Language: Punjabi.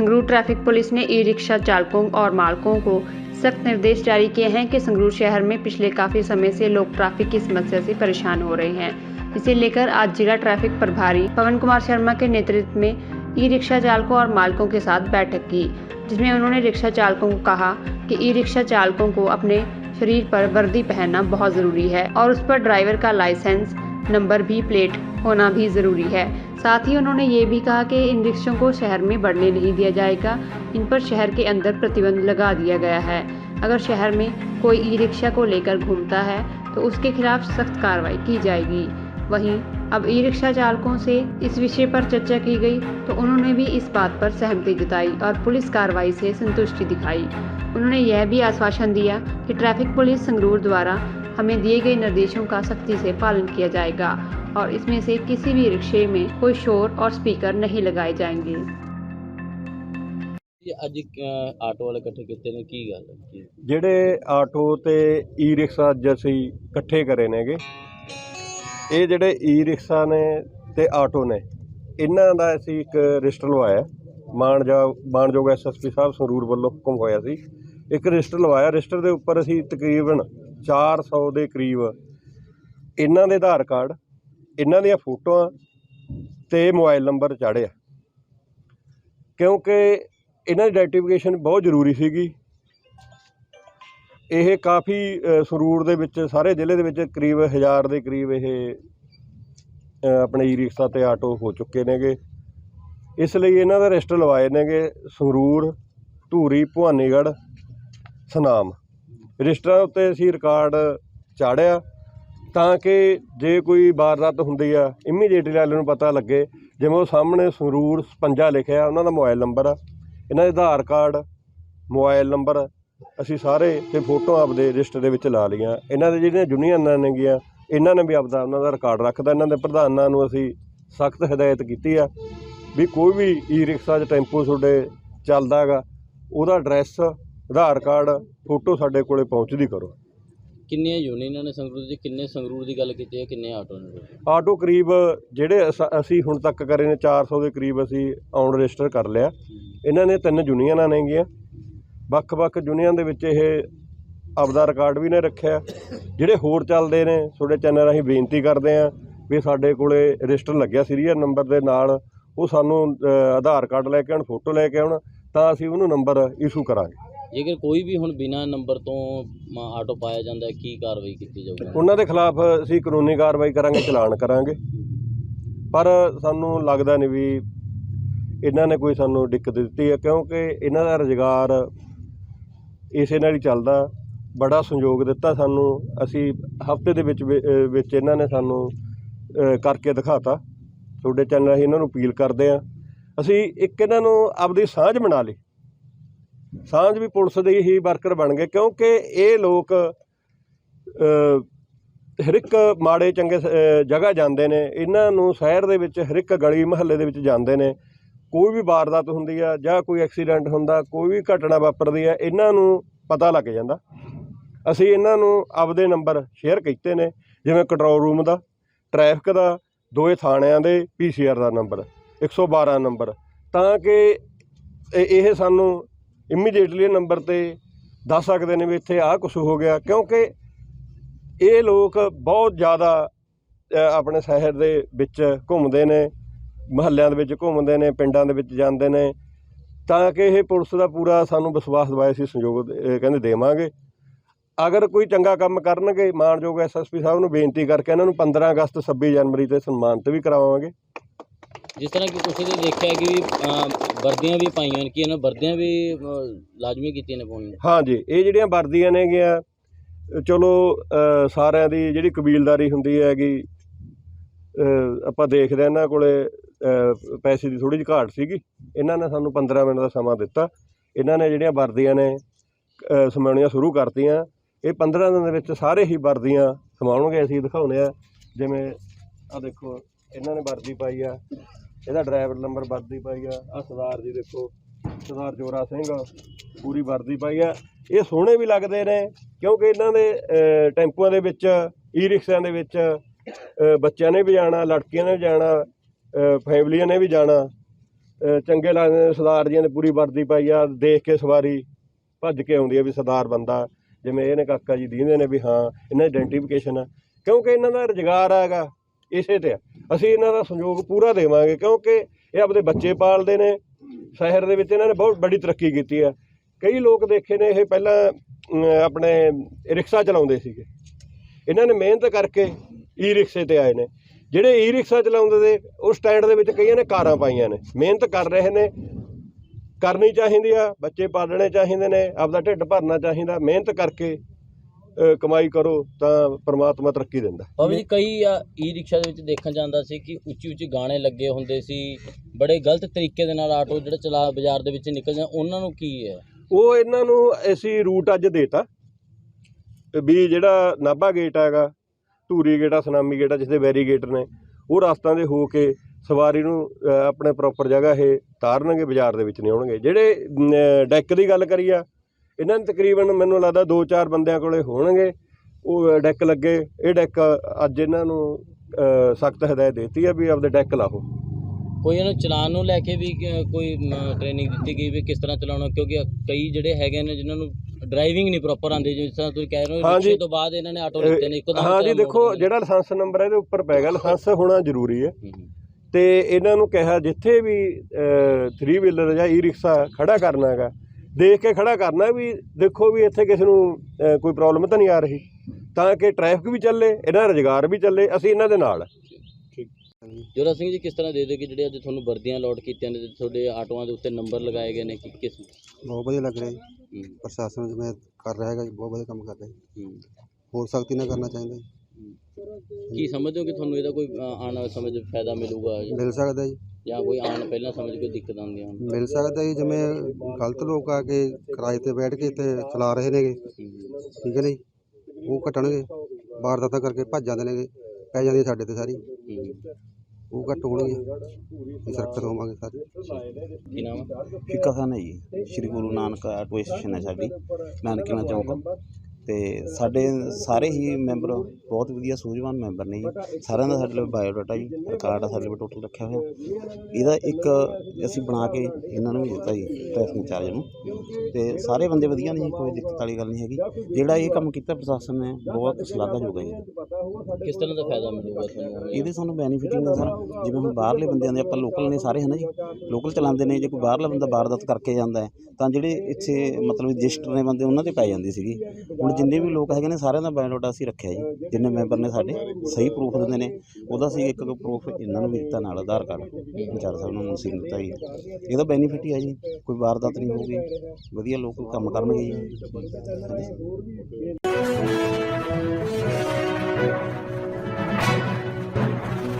संगरूर ट्रैफ़िक पुलिस ने ई रिक्शा चालकों और मालकों को सख्त निर्देश जारी किए हैं कि संगरूर शहर में पिछले काफ़ी समय से लोग ट्रैफ़िक की समस्या से परेशान हो रहे हैं। इसे लेकर आज जिला ट्रैफ़िक प्रभारी पवन कुमार शर्मा के नेतृत्व में ई रिक्शा चालकों और मालकों के साथ बैठक की, जिसमें उन्होंने रिक्शा चालकों को कहा कि ई रिक्शा चालकों को अपने शरीर पर वर्दी पहनना बहुत ज़रूरी है और उस पर ड्राइवर का लाइसेंस, नंबर भी, प्लेट होना भी ज़रूरी है। साथ ही उन्होंने ये भी कहा कि इन रिक्शों को शहर में बढ़ने नहीं दिया जाएगा। इन पर शहर के अंदर प्रतिबंध लगा दिया गया है। अगर शहर में कोई ई रिक्शा को लेकर घूमता है तो उसके खिलाफ सख्त कार्रवाई की जाएगी। वहीं अब ई रिक्शा चालकों से इस विषय पर चर्चा की गई तो उन्होंने भी इस बात पर सहमति जताई और पुलिस कार्रवाई से संतुष्टि दिखाई। उन्होंने यह भी आश्वासन दिया कि ट्रैफ़िक पुलिस संगरूर द्वारा हमें दिए गए निर्देशों का सख्ती से पालन किया जाएगा। और इसमें से किसी भी रिक्शे में कोई शोर और स्पीकर नहीं लगाए जाएंगे ਜੀ ਅੱਜ ਅਹ, ਆਟੋ ਵਾਲੇ ਇਕੱਠੇ ਕੀਤੇ ਨੇ ਕੀ ਗੱਲ ਹੈ ਕੀ ਜਿਹੜੇ ਆਟੋ ਤੇ ਈ ਰਿਕਸ਼ਾ ਅੱਜ ਅਸੀਂ ਇਕੱਠੇ ਕਰੇ ਨੇਗੇ ਇਹ ਜਿਹੜੇ ਈ ਰਿਕਸ਼ਾ ਨੇ ਤੇ ਆਟੋ ਨੇ ਇਹਨਾਂ ਦਾ ਅਸੀਂ ਇੱਕ ਰਜਿਸਟਰ ਲਵਾਇਆ ਮਾਨਯੋਗ ਮਾਨਯੋਗ ਐਸਐਸਪੀ ਸਾਹਿਬ ਸੰਗਰੂਰ ਵੱਲੋਂ ਹੁਕਮ ਹੋਇਆ ਸੀ ਇੱਕ ਰਜਿਸਟਰ ਲਵਾਇਆ ਰਜਿਸਟਰ ਦੇ ਉੱਪਰ ਅਸੀਂ ਤਕਰੀਬਨ 400 ਦੇ ਕਰੀਬ ਇਹਨਾਂ ਦੇ ਆਧਾਰ ਕਾਰਡ ਇਹਨਾਂ ਦੀਆਂ ਫੋਟੋਆਂ ਤੇ ਮੋਬਾਈਲ ਨੰਬਰ ਚਾੜਿਆ ਕਿਉਂਕਿ ਇਹਨਾਂ ਦੀ ਆਈਡੈਂਟੀਫਿਕੇਸ਼ਨ ਬਹੁਤ ਜ਼ਰੂਰੀ ਸੀਗੀ। ਇਹ ਕਾਫੀ ਅ, ਸੰਗਰੂਰ ਦੇ ਵਿੱਚ ਸਾਰੇ ਜ਼ਿਲ੍ਹੇ ਦੇ ਵਿੱਚ ਕਰੀਬ 1000 ਦੇ ਕਰੀਬ ਇਹ ਆਪਣੇ ਈ ਰਿਕਸ਼ਾ ਤੇ ਆਟੋ ਹੋ ਚੁੱਕੇ ਨੇਗੇ। ਇਸ ਲਈ ਇਹਨਾਂ ਦਾ ਰਜਿਸਟਰ ਲਵਾਏ ਨੇਗੇ ਸੰਗਰੂਰ ਧੂਰੀ ਭਵਾਨੀਗੜ੍ਹ ਸਨਾਮ। ਰਜਿਸਟਰਾਂ ਉੱਤੇ ਅਸੀਂ ਰਿਕਾਰਡ ਚਾੜਿਆ ਤਾਂ ਕਿ ਜੇ ਕੋਈ ਵਾਰਦਾਤ ਹੁੰਦੀ ਆ ਇਮੀਡੀਏਟਲੀ ਵਾਲੇ ਨੂੰ ਪਤਾ ਲੱਗੇ, ਜਿਵੇਂ ਉਹ ਸਾਹਮਣੇ ਸੰਗਰੂਰ 56 ਲਿਖਿਆ ਉਹਨਾਂ ਦਾ ਮੋਬਾਈਲ ਨੰਬਰ ਆ। ਇਹਨਾਂ ਦੇ ਆਧਾਰ ਕਾਰਡ, ਮੋਬਾਈਲ ਨੰਬਰ, ਅਸੀਂ ਸਾਰੇ ਤੇ ਫੋਟੋ ਆਪਦੇ ਰਜਿਸਟਰ ਦੇ ਵਿੱਚ ਲਾ ਲਈਆਂ। ਇਹਨਾਂ ਦੇ ਜਿਹੜੀਆਂ ਯੂਨੀਅਨਾਂ ਨੇਗੀਆਂ ਇਹਨਾਂ ਨੇ ਵੀ ਆਪਦਾ, ਉਹਨਾਂ ਦਾ ਰਿਕਾਰਡ ਰੱਖਦਾ ਇਹਨਾਂ ਦੇ ਪ੍ਰਧਾਨਾਂ ਨੂੰ ਅਸੀਂ ਸਖਤ ਹਦਾਇਤ ਕੀਤੀ ਆ ਵੀ ਕੋਈ ਵੀ ਈ ਰਿਕਸ਼ਾ ਜਾਂ ਟੈਂਪੂ ਤੁਹਾਡੇ ਚੱਲਦਾ ਹੈਗਾ, ਉਹਦਾ ਐਡਰੈਸ ਆਧਾਰ ਕਾਰਡ, ਫੋਟੋ ਸਾਡੇ ਕੋਲੇ ਪਹੁੰਚਦੀ ਕਰੋ। ਕਿੰਨੀਆਂ ਯੂਨੀਅਨਾਂ ਨੇ ਸੰਗਰੂਰ ਦੀ ਕਿੰਨੇ ਸੰਗਰੂਰ ਦੀ ਗੱਲ ਕੀਤੀ ਹੈ ਕਿੰਨੇ ਆਟੋ ਨੇ? ਆਟੋ ਕਰੀਬ ਜਿਹੜੇ ਅਸ- ਅਸੀਂ ਹੁਣ ਤੱਕ ਕਰੇ ਨੇ 400 ਦੇ ਕਰੀਬ ਅਸੀਂ ਆਉਣ ਰਜਿਸਟਰ ਕਰ ਲਿਆ। ਇਹਨਾਂ ਨੇ ਤਿੰਨ ਯੂਨੀਅਨਾਂ ਨੇਗੀਆਂ। ਵੱਖ-ਵੱਖ ਯੂਨੀਅਨ ਦੇ ਵਿੱਚ ਇਹ ਆਪਦਾ ਰਿਕਾਰਡ ਵੀ ਨੇ ਰੱਖਿਆ। ਜਿਹੜੇ ਹੋਰ ਚੱਲਦੇ ਨੇ ਤੁਹਾਡੇ ਚੈਨਲ ਰਾਹੀਂ ਬੇਨਤੀ ਕਰਦੇ ਆ ਵੀ ਸਾਡੇ ਕੋਲੇ ਰਜਿਸਟਰ ਲੱਗਿਆ ਸੀਰੀਅਲ ਨੰਬਰ ਦੇ ਨਾਲ ਉਹ ਸਾਨੂੰ ਅ, ਆਧਾਰ ਕਾਰਡ ਲੈ ਕੇ ਆਉਣ ਫੋਟੋ ਲੈ ਕੇ ਆਉਣ ਤਾਂ ਅਸੀਂ ਉਹਨੂੰ ਨੰਬਰ ਇਸ਼ੂ ਕਰਾਂਗੇ। ਜੇਕਰ ਕੋਈ ਵੀ ਹੁਣ ਬਿਨਾ ਨੰਬਰ ਤੋਂ ਮ- ਆਟੋ ਪਾਇਆ ਜਾਂਦਾ ਹੈ, ਕੀ ਕਾਰਵਾਈ ਕੀਤੀ ਜਾਊਗੀ? ਉਹਨਾਂ ਦੇ ਖਿਲਾਫ ਅਸੀਂ ਕਾਨੂੰਨੀ ਕਾਰਵਾਈ ਕਰਾਂਗੇ, ਚਲਾਨ ਕਰਾਂਗੇ। ਪਰ ਸਾਨੂੰ ਲੱਗਦਾ ਨਹੀਂ ਵੀ ਇਹਨਾਂ ਨੇ ਕੋਈ ਸਾਨੂੰ ਦਿੱਕਤ ਦਿੱਤੀ ਹੈ, ਕਿਉਂਕਿ ਇਹਨਾਂ ਦਾ ਰੁਜ਼ਗਾਰ ਇਸੇ ਨਾਲ ਹੀ ਚੱਲਦਾ। ਬੜਾ ਸੰਯੋਗ ਦਿੱਤਾ ਸਾਨੂੰ। ਅਸੀਂ ਹਫ਼ਤੇ ਦੇ ਵਿੱਚ ਵਿ- ਅਹ, ਵਿੱਚ ਇਹਨਾਂ ਨੇ ਸਾਨੂੰ, ਅਹ, ਕਰਕੇ ਦਿਖਾਤਾ। ਤੁਹਾਡੇ ਚੈਨਲ ਅਸੀਂ ਇਹਨਾਂ ਨੂੰ ਅਪੀਲ ਕਰਦੇ ਹਾਂ। ਅਸੀਂ ਇੱਕ ਇਹਨਾਂ ਨੂੰ ਆਪਦੀ ਸਾਂਝ ਬਣਾ ਲਈ। ਸਾਂਝ ਵੀ ਪੁਲਿਸ ਦੇ ਹੀ ਵਰਕਰ ਬਣ ਗਏ, ਕਿਉਂਕਿ ਇਹ ਲੋਕ ਹਰ ਇੱਕ ਮਾੜੇ ਚੰਗੇ ਸ- ਜਗ੍ਹਾ ਜਾਂਦੇ ਨੇ, ਇਹਨਾਂ ਨੂੰ ਸ਼ਹਿਰ ਦੇ ਵਿੱਚ, ਹਰ ਇੱਕ ਗਲੀ ਮਹੱਲੇ ਦੇ ਵਿੱਚ ਜਾਂਦੇ ਨੇ। ਕੋਈ ਵੀ ਵਾਰਦਾਤ ਹੁੰਦੀ ਆ ਜਾਂ ਕੋਈ ਐਕਸੀਡੈਂਟ ਹੁੰਦਾ, ਕੋਈ ਵੀ ਘਟਨਾ ਵਾਪਰਦੀ ਆ, ਇਹਨਾਂ ਨੂੰ ਪਤਾ ਲੱਗ ਜਾਂਦਾ। ਅਸੀਂ ਇਹਨਾਂ ਨੂੰ ਆਪਦੇ ਨੰਬਰ ਸ਼ੇਅਰ ਕੀਤੇ ਨੇ, ਜਿਵੇਂ ਕੰਟਰੋਲ ਰੂਮ ਦਾ, ਟ੍ਰੈਫਿਕ ਦਾ, ਦੋਏ ਥਾਣਿਆਂ ਦੇ ਪੀਸੀਆਰ ਦਾ ਨੰਬਰ 112 ਨੰਬਰ। ਤਾਂ ਕਿ ਇਹ ਸਾਨੂੰ ਇਮੀਡੀਏਟਲੀ ਨੰਬਰ ਤੇ ਦੱਸ ਸਕਦੇ ਨੇ ਵੀ ਇੱਥੇ ਆਹ ਕੁਛ ਹੋ ਗਿਆ, ਕਿਉਂਕਿ ਇਹ ਲੋਕ ਬਹੁਤ ਜ਼ਿਆਦਾ ਆਪਣੇ ਸ਼ਹਿਰ ਦੇ ਵਿੱਚ ਘੁੰਮਦੇ ਨੇ, ਮਹੱਲਿਆਂ ਦੇ ਵਿੱਚ ਘੁੰਮਦੇ ਨੇ, ਪਿੰਡਾਂ ਦੇ ਵਿੱਚ ਜਾਂਦੇ ਨੇ, ਤਾਂ ਕਿ ਇਹ ਪੁਲਿਸ ਦਾ ਪੂਰਾ ਸਾਨੂੰ ਵਿਸ਼ਵਾਸ ਦਿਵਾਇਆ ਸੀ, ਸੰਯੋਗ ਕਹਿੰਦੇ ਦੇਵਾਂਗੇ। ਅਗਰ ਕੋਈ ਚੰਗਾ ਕੰਮ ਕਰਨਗੇ, ਮਾਨਯੋਗ ਐਸਐਸਪੀ ਸਾਹਿਬ ਨੂੰ ਬੇਨਤੀ ਕਰਕੇ ਇਹਨਾਂ ਨੂੰ 15 ਅਗਸਤ 26 ਜਨਵਰੀ ਤੇ ਸਨਮਾਨਿਤ ਵੀ ਕਰਾਵਾਂਗੇ। ਜਿਸ ਤਰ੍ਹਾਂ ਕਿ ਤੁਸੀਂ ਨੇ ਦੇਖਿਆ ਕਿ ਵੀ ਵਰਦੀਆਂ ਵੀ ਪਾਈਆਂ ਨੇ ਕਿ ਇਹਨਾਂ ਵਰਦੀਆਂ ਵੀ ਅਹ, ਲਾਜ਼ਮੀ ਕੀਤੀਆਂ ਨੇ ਪਾਉਣੀਆਂ? ਹਾਂਜੀ ਇਹ ਜਿਹੜੀਆਂ ਵਰਦੀਆਂ ਨੇਗੀਆਂ ਅ, ਚਲੋ ਅ, ਸਾਰਿਆਂ ਦੀ ਜਿਹੜੀ ਕਬੀਲਦਾਰੀ ਹੁੰਦੀ ਹੈਗੀ ਅ, ਆਪਾਂ ਦੇਖਦੇ ਹਾਂ ਇਹਨਾਂ ਕੋਲੇ ਅ, ਪੈਸੇ ਦੀ ਥੋੜੀ ਜਿਹੀ ਘਾਟ ਸੀਗੀ। ਇਹਨਾਂ ਨੇ ਸਾਨੂੰ 15 ਮਿੰਟ ਦਾ ਸਮਾਂ ਦਿੱਤਾ। ਇਹਨਾਂ ਨੇ ਜਿਹੜੀਆਂ ਵਰਦੀਆਂ ਨੇ ਅ, ਸਮਾਉਣੀਆਂ ਸ਼ੁਰੂ ਕਰਤੀਆਂ। ਇਹ 15 ਦਿਨ ਦੇ ਵਿੱਚ ਸਾਰੇ ਹੀ ਵਰਦੀਆਂ ਸਮਾਉਣਗੇ ਅਸੀਂ ਦਿਖਾਉਨੇ ਆ। ਜਿਵੇਂ ਆ ਦੇਖੋ ਇਹਨਾਂ ਨੇ ਵਰਦੀ ਪਾਈ ਆ। ਇਹਦਾ ਡਰਾਈਵਰ ਨੰਬਰ ਵਰਦੀ ਪਾਈ ਆ। ਆ ਸਰਦਾਰ ਜੀ ਦੇਖੋ, ਸਰਦਾਰ ਜੋਰਾ ਸਿੰਘ ਪੂਰੀ ਵਰਦੀ ਪਾਈ ਆ। ਇਹ ਸੋਹਣੇ ਵੀ ਲੱਗਦੇ ਨੇ, ਕਿਉਂਕਿ ਇਹਨਾਂ ਦੇ ਟੈਂਪੂਆਂ ਦੇ ਵਿੱਚ ਈ ਰਿਕਸ਼ਿਆਂ ਦੇ ਵਿੱਚ ਬੱਚਿਆਂ ਨੇ ਵੀ ਜਾਣਾ, ਲੜਕੀਆਂ ਨੇ ਵੀ ਜਾਣਾ ਫੈਮਲੀਆਂ ਨੇ ਵੀ ਜਾਣਾ। ਚੰਗੇ ਲੱਗਦੇ ਨੇ, ਸਰਦਾਰ ਜੀਆਂ ਨੇ ਪੂਰੀ ਵਰਦੀ ਪਾਈ ਆ, ਦੇਖ ਕੇ ਸਵਾਰੀ ਭੱਜ ਕੇ ਆਉਂਦੀ ਆ ਵੀ ਸਰਦਾਰ ਬੰਦਾ, ਜਿਵੇਂ ਇਹਨੇ ਕਾਕਾ ਜੀ ਦੀਂਦੇ ਨੇ ਵੀ ਹਾਂ, ਇਹਨਾਂ ਦੀ ਆਇਡੈਂਟੀਫਿਕੇਸ਼ਨ ਆ। ਕਿਉਂਕਿ ਇਹਨਾਂ ਦਾ ਰੁਜ਼ਗਾਰ ਹੈਗਾ। ਇਸੇ ਤੇ ਆ। ਅਸੀਂ ਇਹਨਾਂ ਦਾ ਸੰਯੋਗ ਪੂਰਾ ਦੇਵਾਂਗੇ, ਕਿਉਂਕਿ ਇਹ ਆਪਦੇ ਬੱਚੇ ਪਾਲਦੇ ਨੇ। ਸ਼ਹਿਰ ਦੇ ਵਿੱਚ ਇਹਨਾਂ ਨੇ ਬਹੁਤ ਬੜੀ ਤਰੱਕੀ ਕੀਤੀ ਆ। ਕਈ ਲੋਕ ਦੇਖੇ ਨੇ, ਇਹ ਪਹਿਲਾਂ ਆਪਣੇ ਰਿਕਸ਼ਾ ਚਲਾਉਂਦੇ ਸੀਗੇ। ਇਹਨਾਂ ਨੇ ਮਿਹਨਤ ਕਰਕੇ ਈ ਰਿਕਸ਼ੇ ਤੇ ਆਏ ਨੇ। ਜਿਹੜੇ ਈ ਰਿਕਸ਼ਾ ਚਲਾਉਂਦੇ ਦੇ ਉਹ ਸਟੈਂਡ ਦੇ ਵਿੱਚ ਕਈਆਂ ਨੇ ਕਾਰਾਂ ਪਾਈਆਂ ਨੇ। ਮਿਹਨਤ ਕਰ ਰਹੇ ਨੇ। ਕਰਨੀ ਚਾਹੀਦੀ ਆ, ਬੱਚੇ ਪਾਲਣੇ ਚਾਹੀਦੇ ਨੇ, ਆਪਦਾ ਢਿੱਡ ਭਰਨਾ ਚਾਹੀਦਾ। ਮਿਹਨਤ ਕਰਕੇ ਕਮਾਈ ਕਰੋ ਤਾਂ ਪ੍ਰਮਾਤਮਾ ਤਰੱਕੀ ਦਿੰਦਾ। ਬਾਬਾ ਜੀ ਕਈ ਈ ਰਿਕਸ਼ਾ ਦੇ ਵਿੱਚ ਦੇਖਣ ਜਾਂਦਾ ਸੀ ਕਿ ਉੱਚੀ ਉੱਚੀ ਗਾਣੇ ਲੱਗੇ ਹੁੰਦੇ ਸੀ ਬੜੇ ਗਲਤ ਤਰੀਕੇ ਦੇ ਨਾਲ ਆਟੋ ਜਿਹੜਾ ਚਲਾ ਬਾਜ਼ਾਰ ਦੇ ਵਿੱਚ ਨਿਕਲ ਜਾਂ ਉਹਨਾਂ ਨੂੰ ਕੀ ਹੈ? ਉਹ ਇਹਨਾਂ ਨੂੰ ਅਸੀਂ ਰੂਟ ਅੱਜ ਦੇਤਾ। ਵੀ ਜਿਹੜਾ ਨਾਭਾ ਗੇਟ ਹੈਗਾ ਧੂਰੀ ਗੇਟ ਆ ਸੁਨਾਮੀ ਗੇਟ ਆ ਜਿਸਦੇ ਬੈਰੀਗੇਟਰ ਨੇ ਉਹ ਰਸਤਾਂ ਦੇ ਹੋ ਕੇ ਸਵਾਰੀ ਨੂੰ ਆਪਣੇ ਪ੍ਰੋਪਰ ਜਗ੍ਹਾ ਇਹ ਤਾਰਨਗੇ ਬਾਜ਼ਾਰ ਦੇ ਵਿੱਚ ਨਹੀਂ ਆਉਣਗੇ ਜਿਹੜੇ ਡੈਕ ਦੀ ਗੱਲ ਕਰੀ ਆ ਇਹਨਾਂ ਨੂੰ ਤਕਰੀਬਨ ਮੈਨੂੰ ਲੱਗਦਾ 2-4 ਬੰਦਿਆਂ ਕੋਲੇ ਹੋਣਗੇ ਉਹ ਡੈਕ ਲੱਗੇ ਇਹ ਡੈਕ ਅੱਜ ਇਹਨਾਂ ਨੂੰ ਸਖਤ ਹਦਾਇਤ ਦਿੱਤੀ ਆ ਵੀ ਆਪਦੇ ਡੈਕ ਲਾਓ ਕੋਈ ਇਹਨੂੰ ਚਲਾਉਣ ਨੂੰ ਲੈ ਕੇ ਵੀ ਕੋਈ ਟ੍ਰੇਨਿੰਗ ਦਿੱਤੀ ਗਈ ਵੀ ਕਿਸ ਤਰ੍ਹਾਂ ਚਲਾਉਣਾ ਕਿਉਂਕਿ ਕਈ ਜਿਹੜੇ ਹੈਗੇ ਨੇ ਜਿਨ੍ਹਾਂ ਨੂੰ ਡਰਾਈਵਿੰਗ ਨਹੀਂ ਪ੍ਰੋਪਰ ਆਉਂਦੀ ਜਿਸ ਤਰ੍ਹਾਂ ਤੁਸੀਂ ਕਹਿ ਰਹੇ ਹੋ। ਰਿਕਸ਼ੇ ਤੋਂ ਬਾਅਦ ਇਹਨਾਂ ਨੇ ਆਟੋ ਲਿੱਤੇ ਨੇ ਇੱਕਦਮ ਹਾਂ ਜੀ ਦੇਖੋ ਜਿਹੜਾ ਲਾਇਸੈਂਸ ਨੰਬਰ ਹੈ ਇਹਦੇ ਉੱਪਰ ਪੈ ਗਿਆ ਲਾਇਸੈਂਸ ਹੋਣਾ ਜ਼ਰੂਰੀ ਹੈ। ਹੂੰ, ਹੂੰ। ਤੇ ਇਹਨਾਂ ਨੂੰ ਕਿਹਾ ਜਿੱਥੇ ਵੀ 3 ਵੀਲਰ ਜਾਂ ਈ ਰਿਕਸ਼ਾ ਖੜਾ ਕਰਨਾ ਹੈਗਾ ਦੇਖ ਕੇ ਖੜਾ ਕਰਨਾ ਵੀ ਦੇਖੋ ਵੀ ਇੱਥੇ ਕਿਸੇ ਨੂੰ ਕੋਈ ਪ੍ਰੋਬਲਮ ਤਾਂ ਨਹੀਂ ਆ ਰਹੀ। ਤਾਂ ਕਿ ਟ੍ਰੈਫਿਕ ਵੀ ਚੱਲੇ ਇਹਨਾਂ ਦਾ ਰੁਜ਼ਗਾਰ ਵੀ ਚੱਲੇ ਅਸੀਂ ਇਹਨਾਂ ਦੇ ਨਾਲ। ਹਾਂ। ਜੋਰਾ ਸਿੰਘ ਜੀ ਕਿਸ ਤਰ੍ਹਾਂ ਦੇ ਦਿਓ ਕਿ ਜਿਹੜੇ ਅੱਜ ਤੁਹਾਨੂੰ ਵਰਦੀਆਂ ਲੋਡ ਕੀਤੀਆਂ ਨੇ ਤੁਹਾਡੇ ਆਟੋਆਂ ਦੇ ਉੱਤੇ ਨੰਬਰ ਲਗਾਏ ਗਏ ਨੇ ਕਿ ਕਿਸ ਬਹੁਤ ਵਧੀਆ ਲੱਗ ਰਿਹਾ ਜੀ। ਹੂੰ, ਪ੍ਰਸ਼ਾਸਨ ਜਿਵੇਂ ਕਰ ਰਿਹਾ ਹੈਗਾ ਜੀ ਬਹੁਤ ਵਧੀਆ ਕੰਮ ਕਰ ਰਿਹਾ ਹੋਰ ਸਖਤੀ ਨਾਲ ਕਰਨਾ ਚਾਹੀਦਾ ਜੀ। ਕੀ ਸਮਝਦੇ ਹੋ ਕਿ ਤੁਹਾਨੂੰ ਇਹਦਾ ਕੋਈ ਆਉਣ ਵਾਲੇ ਸਮੇਂ 'ਚ ਫਾਇਦਾ ਮਿਲੂਗਾ? ਮਿਲ ਸਕਦਾ ਜੀ। ਜਾਂ ਕੋਈ ਆਉਣ ਪਹਿਲਾਂ ਸਮੇਂ 'ਚ ਕੋਈ ਦਿੱਕਤ ਆਉਂਦੀ ਹੋਣ। ਮਿਲ ਸਕਦਾ ਜੀ ਜਿਵੇਂ ਗਲਤ ਲੋਕ ਆ ਕੇ ਕਿਰਾਏ ਤੇ ਬੈਠ ਕੇ ਤੇ ਚਲਾ ਰਹੇ ਨੇਗੇ। ਠੀਕ ਹੈ ਨਾ ਜੀ ਉਹ ਘਟਣਗੇ। ਵਾਰਦਾਤਾਂ ਕਰਕੇ ਭੱਜ ਜਾਂਦੇ ਨੇਗੇ। ਪੈ ਜਾਂਦੀ ਹੈ ਸਾਡੇ ਤੇ ਸਾਰੀ। ਉਹ ਘੱਟ ਹੋਣਗੇ। ਸੁਰੱਖਿਅਤ ਹੋਵਾਂਗੇ ਸਾਰੇ। ਕੀ ਨਾਮ ਹੈ ਫਿੱਕਾ ਖਾਨ ਹੈ ਜੀ। ਸ਼੍ਰੀ ਗੁਰੂ ਨਾਨਕ ਆਟੋ ਸਟੇਸ਼ਨ ਹੈ ਸਾਡੀ। ਨਾਨਕੀਨਾ ਚੌਂਕ। ਤੇ ਸਾਡੇ ਸਾਰੇ ਹੀ ਮੈਂਬਰ ਬਹੁਤ ਵਧੀਆ ਸੂਝਵਾਨ ਮੈਂਬਰ ਨੇ ਜੀ। ਸਾਰਿਆਂ ਦਾ ਸਾਡੇ ਲਈ ਬਾਇਓਡਾਟਾ ਜੀ ਰਿਕਾਰਡ ਆ ਸਾਡੇ ਲਈ ਟੋਟਲ ਰੱਖਿਆ ਹੋਇਆ। ਇਹਦਾ ਇੱਕ ਅਸੀਂ ਬਣਾ ਕੇ ਇਹਨਾਂ ਨੂੰ ਵੀ ਦਿੱਤਾ ਜੀ ਟ੍ਰੈਫਿਕ ਇੰਚਾਰਜ ਨੂੰ। ਤੇ ਸਾਰੇ ਬੰਦੇ ਵਧੀਆ ਨੇ ਜੀ ਕੋਈ ਦਿੱਕਤ ਵਾਲੀ ਗੱਲ ਨਹੀਂ ਹੈਗੀ। ਜਿਹੜਾ ਇਹ ਕੰਮ ਕੀਤਾ ਪ੍ਰਸ਼ਾਸਨ ਨੇ ਬਹੁਤ ਸ਼ਲਾਘਾਯੋਗ ਹੈ ਜੀ। ਕਿਸ ਤਰ੍ਹਾਂ ਦਾ ਫਾਇਦਾ ਮਿਲੂਗਾ ਤੁਹਾਨੂੰ? ਇਹਦੇ ਸਾਨੂੰ ਬੈਨੀਫਿਟ ਹੁੰਦਾ ਸਰ ਜਿਵੇਂ ਹੁਣ ਬਾਹਰਲੇ ਬੰਦਿਆਂ ਦੇ ਆਪਾਂ ਲੋਕਲ ਨੇ ਸਾਰੇ ਹਨ ਜੀ। ਲੋਕਲ ਚਲਾਉਂਦੇ ਨੇ ਜੇ ਕੋਈ ਬਾਹਰਲਾ ਬੰਦਾ ਵਾਰਦਾਤ ਕਰਕੇ ਜਾਂਦਾ ਹੈ ਤਾਂ ਜਿਹੜੇ ਇੱਥੇ ਮਤਲਬ ਰਜਿਸਟਰ ਨੇ ਬੰਦੇ ਉਹਨਾਂ ਤੇ ਪੈ ਜਾਂਦੀ ਸੀਗੀ। ਹੁਣ ਜਿੰਨੇ ਵੀ ਲੋਕ ਹੈਗੇ ਨੇ ਸਾਰਿਆਂ ਦਾ ਬਾਇਓਡਾਟਾ ਅਸੀਂ ਰੱਖਿਆ ਜੀ। ਜਿੰਨੇ ਮੈਂਬਰ ਨੇ ਸਾਡੇ, ਸਹੀ ਪ੍ਰੂਫ ਦਿੰਦੇ ਨੇ। ਉਹਦਾ ਅਸੀਂ ਇੱਕ ਇੱਕ ਪ੍ਰੂਫ ਇਹਨਾਂ ਨੂੰ ਵੀ ਦਿੱਤਾ, ਨਾਲ ਆਧਾਰ ਕਾਰਡ। ਵਿਚਾਰ ਸਾਹਿਬ ਨੂੰ ਅਸੀਂ ਦਿੱਤਾ ਜੀ। ਇਹਦਾ ਬੈਨੀਫਿਟ ਹੀ ਹੈ ਜੀ। ਕੋਈ ਵਾਰਦਾਤ ਨਹੀਂ ਹੋਊਗੀ ਵਧੀਆ ਲੋਕ ਕੰਮ ਕਰਨਗੇ ਜੀ।